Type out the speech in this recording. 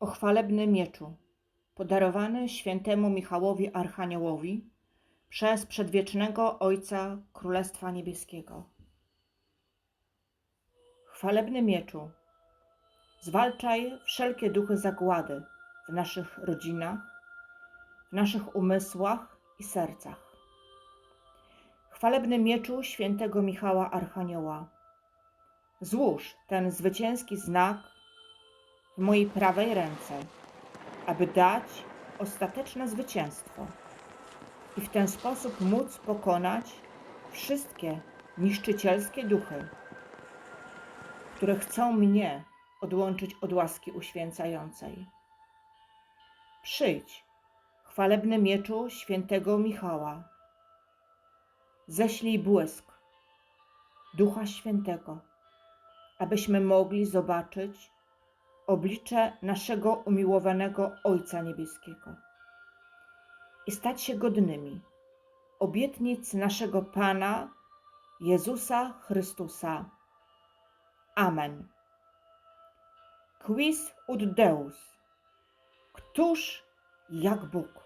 o chwalebnym mieczu, podarowany świętemu Michałowi Archaniołowi przez przedwiecznego Ojca Królestwa Niebieskiego. Chwalebny mieczu, zwalczaj wszelkie duchy zagłady w naszych rodzinach, w naszych umysłach i sercach. Chwalebny mieczu świętego Michała Archanioła, złóż ten zwycięski znak w mojej prawej ręce, aby dać ostateczne zwycięstwo i w ten sposób móc pokonać wszystkie niszczycielskie duchy, które chcą mnie odłączyć od łaski uświęcającej. Przyjdź, chwalebny mieczu świętego Michała, ześlij błysk Ducha Świętego, abyśmy mogli zobaczyć oblicze naszego umiłowanego Ojca Niebieskiego i stać się godnymi obietnic naszego Pana Jezusa Chrystusa. Amen. Quis ut Deus? Któż jak Bóg?